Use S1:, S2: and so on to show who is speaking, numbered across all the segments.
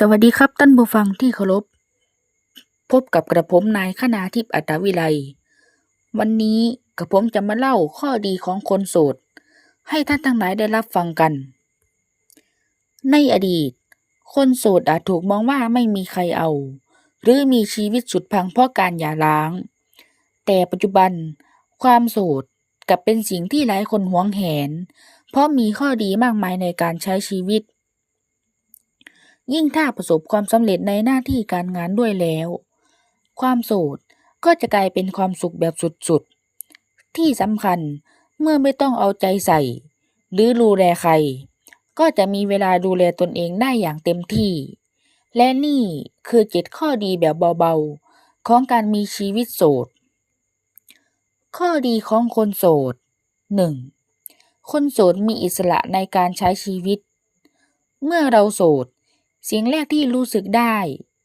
S1: สวัสดีครับท่านผู้ฟังที่เคารพ พบกับกระผมนายคณาทิพย์อัตวิไล วันนี้กระผมจะมาเล่าข้อดีของคนโสด ให้ท่านทั้งหลายได้รับฟังกัน ในอดีต คนโสดอาจถูกมองว่าไม่มีใครเอา หรือมีชีวิตสุดพังเพราะการหย่าร้าง แต่ปัจจุบัน ความโสดกลับเป็นสิ่งที่หลายคนหวงแหน เพราะมีข้อดีมากมายในการใช้ชีวิต ยิ่งถ้าประสบความสำเร็จในหน้าที่การงานด้วยแล้ว ความโสดก็จะกลายเป็นความสุขแบบสุดๆ ที่สำคัญเมื่อไม่ต้องเอาใจใส่ หรือดูแลใคร ก็จะมีเวลาดูแลตนเองได้อย่างเต็มที่ และนี่คือเจ็ดข้อดีแบบเบาๆ ของการมีชีวิตโสด ข้อดีของคนโสด 1. คนโสดมีอิสระในการใช้ชีวิต เมื่อเราโสด สิ่งแรกที่รู้สึกได้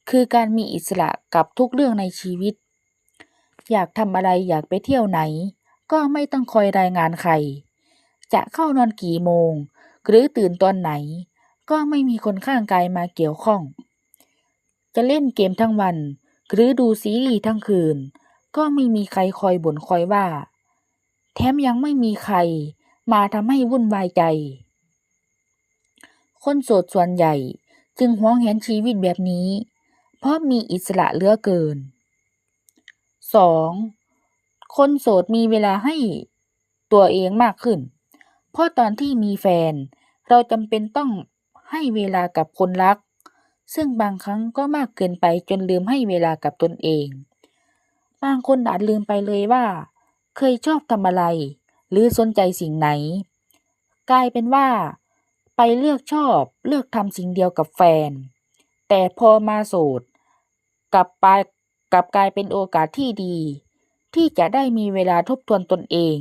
S1: คือการมีอิสระกับทุกเรื่องในชีวิต อยากทำอะไรอยากไปเที่ยวไหน ก็ไม่ต้องคอยรายงานใคร จะเข้านอนกี่โมง หรือตื่นตอนไหน ก็ไม่มีคนข้างกายมาเกี่ยวข้อง จะเล่นเกมทั้งวัน หรือดูซีรีส์ทั้งคืน ก็ไม่มีใครคอยบ่นคอยว่า แถมยังไม่มีใครมาทำให้วุ่นวายใจ คนโสดส่วนใหญ่ จึงหวงแหนชีวิตแบบนี้ เพราะมีอิสระเหลือเกิน 2. คนโสดมีเวลาให้ตัวเองมากขึ้น เพราะตอนที่มีแฟน เราจำเป็นต้องให้เวลากับคนรัก ซึ่งบางครั้งก็มากเกินไปจนลืมให้เวลากับตนเอง บางคนอาจลืมไปเลยว่า เคยชอบทำอะไร หรือสนใจสิ่งไหน กลายเป็นว่า ไปเลือกชอบเลือกทำสิ่งเดียวกับแฟน แต่พอมาโสดกลับไปกลับกลายเป็นโอกาสที่ดี ที่จะได้มีเวลาทบทวนตนเอง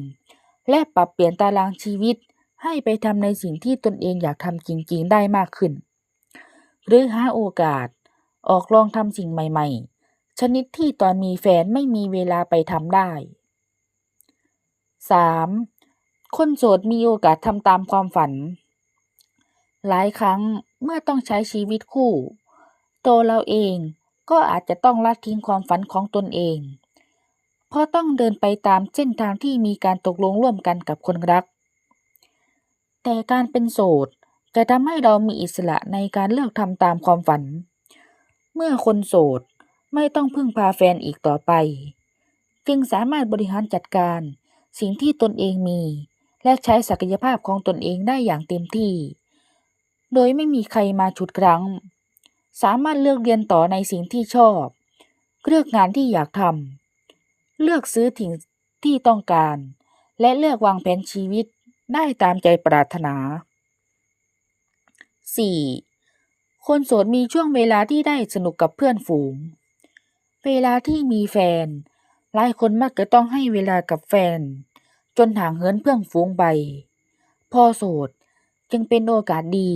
S1: และปรับเปลี่ยนตารางชีวิตให้ไปทำในสิ่งที่ตนเองอยากทำจริง ๆ ได้มากขึ้น หรือหาโอกาสออกลองทำสิ่งใหม่ ๆ ชนิดที่ตอนมีแฟนไม่มีเวลาไปทำได้ 3. คนโสดมีโอกาสทำตามความฝัน หลายครั้งเมื่อต้องใช้ชีวิตคู่ ตัวเราเองก็อาจจะต้องละทิ้งความฝันของตนเอง เพราะต้องเดินไปตามเส้นทางที่มีการตกลงร่วมกันกับคนรัก แต่การเป็นโสดจะทำให้เรามีอิสระในการเลือกทำตามความฝัน เมื่อคนโสดไม่ต้องพึ่งพาแฟนอีกต่อไป จึงสามารถบริหารจัดการสิ่งที่ตนเองมี และใช้ศักยภาพของตนเองได้อย่างเต็มที่ โดยไม่มีใครมาฉุดรั้ง สามารถเลือกเรียนต่อในสิ่งที่ชอบ เลือกงานที่อยากทำเลือกซื้อถิ่งที่ต้องการ และเลือกวางแผนชีวิตได้ตามใจปรารถนา 4. คนโสดมีช่วงเวลาที่ได้สนุกกับเพื่อนฝูง เวลาที่มีแฟน หลายคนมักจะต้องให้เวลากับแฟน จนห่างเหินเพื่อนฝูงไป พอโสดจึงเป็นโอกาสดี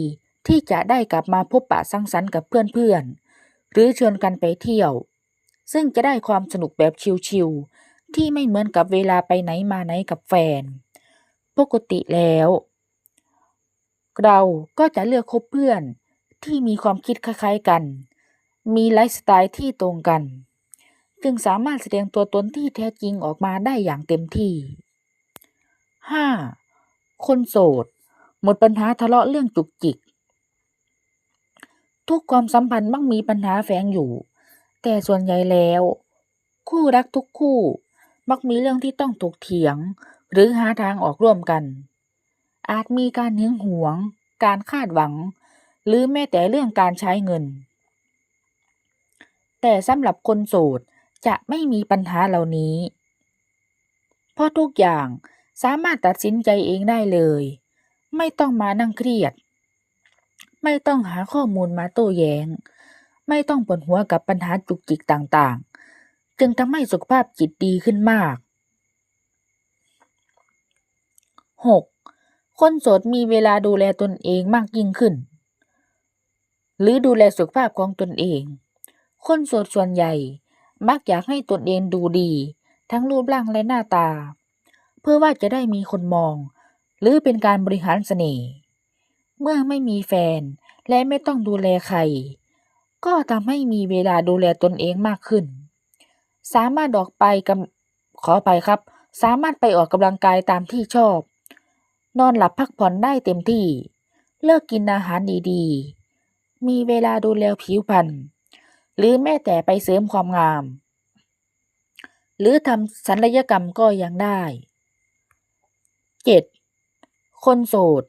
S1: ที่จะได้กลับมาพบปะสังสรรค์กับเพื่อนๆ หรือชวนกันไปเที่ยว ซึ่งจะได้ความสนุกแบบชิลๆ ที่ไม่เหมือนกับเวลาไปไหนมาไหนกับแฟน ปกติแล้ว เราก็จะเลือกคบเพื่อนที่มีความคิดคล้ายๆกัน มีไลฟ์สไตล์ที่ตรงกัน จึงสามารถแสดงตัวตนที่แท้จริงออกมาได้อย่างเต็มที่ 5. คนโสด หมดปัญหาทะเลาะเรื่องจุกจิก ทุกความสัมพันธ์มักมีปัญหาแฝงอยู่ แต่ส่วนใหญ่แล้ว คู่รักทุกคู่ มักมีเรื่องที่ต้องถกเถียง หรือหาทางออกร่วมกัน อาจมีการหึงหวง การคาดหวัง หรือแม้แต่เรื่องการใช้เงิน แต่สำหรับคนโสดจะไม่มีปัญหาเหล่านี้ เพราะทุกอย่างสามารถตัดสินใจเองได้เลย ไม่ต้องมานั่งเครียด ไม่ต้องหาข้อมูลมาโต้แย้ง ไม่ต้องปวดหัวกับปัญหาจุกจิกต่างๆ จึงทำให้สุขภาพจิตดีขึ้นมาก 6. คนโสดมีเวลาดูแลตนเองมากยิ่งขึ้น หรือดูแลสุขภาพของตนเอง คนโสดส่วนใหญ่มักอยากให้ตนเองดูดี ทั้งรูปร่างและหน้าตา เพื่อว่าจะได้มีคนมอง หรือเป็นการบริหารเสน่ห์ เมื่อไม่มีแฟน และไม่ต้องดูแลใคร ก็ทำให้มีเวลาดูแลตนเองมากขึ้น สามารถออกไปกำขอไปครับ สามารถไปออกกำลังกายตามที่ชอบ นอนหลับพักผ่อนได้เต็มที่ เลิกกินอาหารดีๆ มีเวลาดูแลผิวพรรณหรือแม้แต่ไปเสริมความงาม หรือทำศัลยกรรมก็ยังได้ 7. คนโสด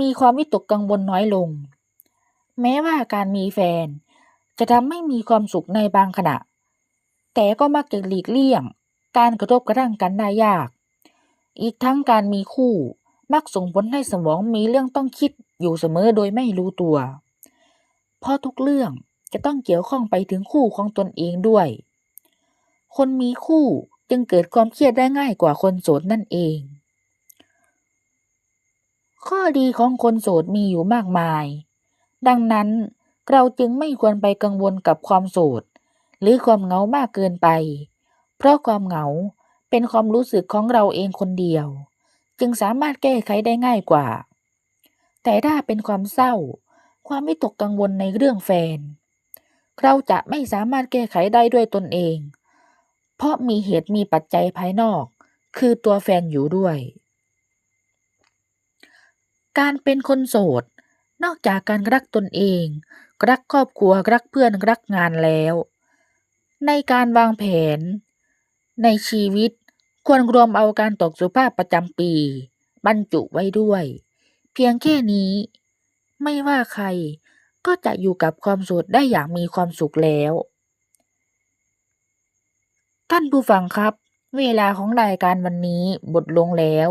S1: มีความวิตกกังวลน้อยลง แม้ว่าการมีแฟน จะทำให้มีความสุขในบางขณะ แต่ก็มักจะหลีกเลี่ยง การกระทบกระทั่งกันได้ยาก อีกทั้งการมีคู่มักส่งผลให้สมองมีเรื่องต้องคิดอยู่เสมอโดยไม่รู้ตัว เพราะทุกเรื่องจะต้องเกี่ยวข้องไปถึงคู่ของตนเองด้วย คนมีคู่จึงเกิดความเครียดได้ง่ายกว่าคนโสดนั่นเอง ข้อดีของคนโสดมีอยู่มากมาย ดังนั้นเราจึงไม่ควรไปกังวลกับความโสด หรือความเหงามากเกินไป เพราะความเหงาเป็นความรู้สึกของเราเองคนเดียว จึงสามารถแก้ไขได้ง่ายกว่า แต่ถ้าเป็นความเศร้า ความวิตกกังวลในเรื่องแฟน เราจะไม่สามารถแก้ไขได้ด้วยตนเอง เพราะมีเหตุมีปัจจัยภายนอก คือตัวแฟนอยู่ด้วย การเป็นคนโสด นอกจากการรักตนเอง รักครอบครัวรักเพื่อนรักงานแล้ว ในการวางแผน ในชีวิตควรรวมเอาการตรวจสุภาพประจำปี บรรจุไว้ด้วย เพียงแค่นี้ ไม่ว่าใครก็จะอยู่กับความโสดได้อย่างมีความสุขแล้ว ท่านผู้ฟังครับ เวลาของรายการวันนี้หมดลงแล้ว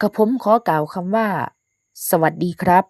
S1: กระผมขอกล่าวคำว่า สวัสดีครับ